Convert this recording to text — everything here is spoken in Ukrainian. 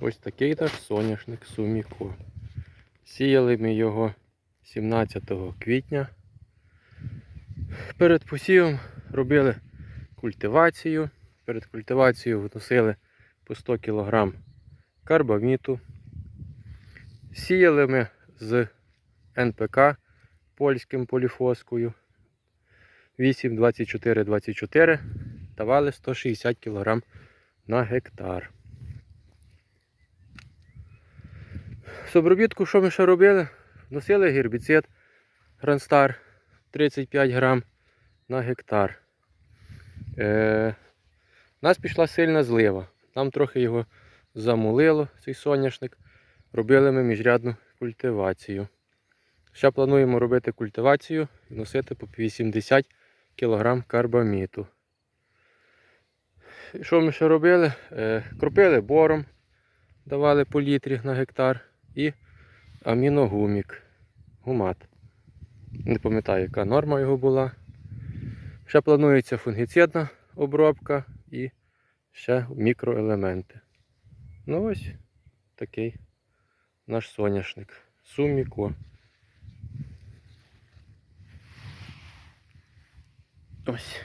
Ось такий наш соняшник Суміко. Сіяли ми його 17 квітня. Перед посівом робили культивацію. Перед культивацією вносили по 100 кг карбаміту. Сіяли ми з НПК польським поліфоскою 8, 24, 24 давали 160 кг на гектар. З обробітку, що ми ще робили? Вносили гербіцид Гранстар 35 грам на гектар. Е, у нас пішла сильна злива. Нам трохи його замулило, цей соняшник. Робили ми міжрядну культивацію. Ще плануємо робити культивацію і носити по 80 кг карбаміту. Що ми ще робили? Е, кропили бором, давали по літрі на гектар і аміногумік. Гумат. Не пам'ятаю, яка норма його була. Ще планується фунгіцидна обробка і ще мікроелементи. Ну ось такий наш соняшник. Суміко. Ось.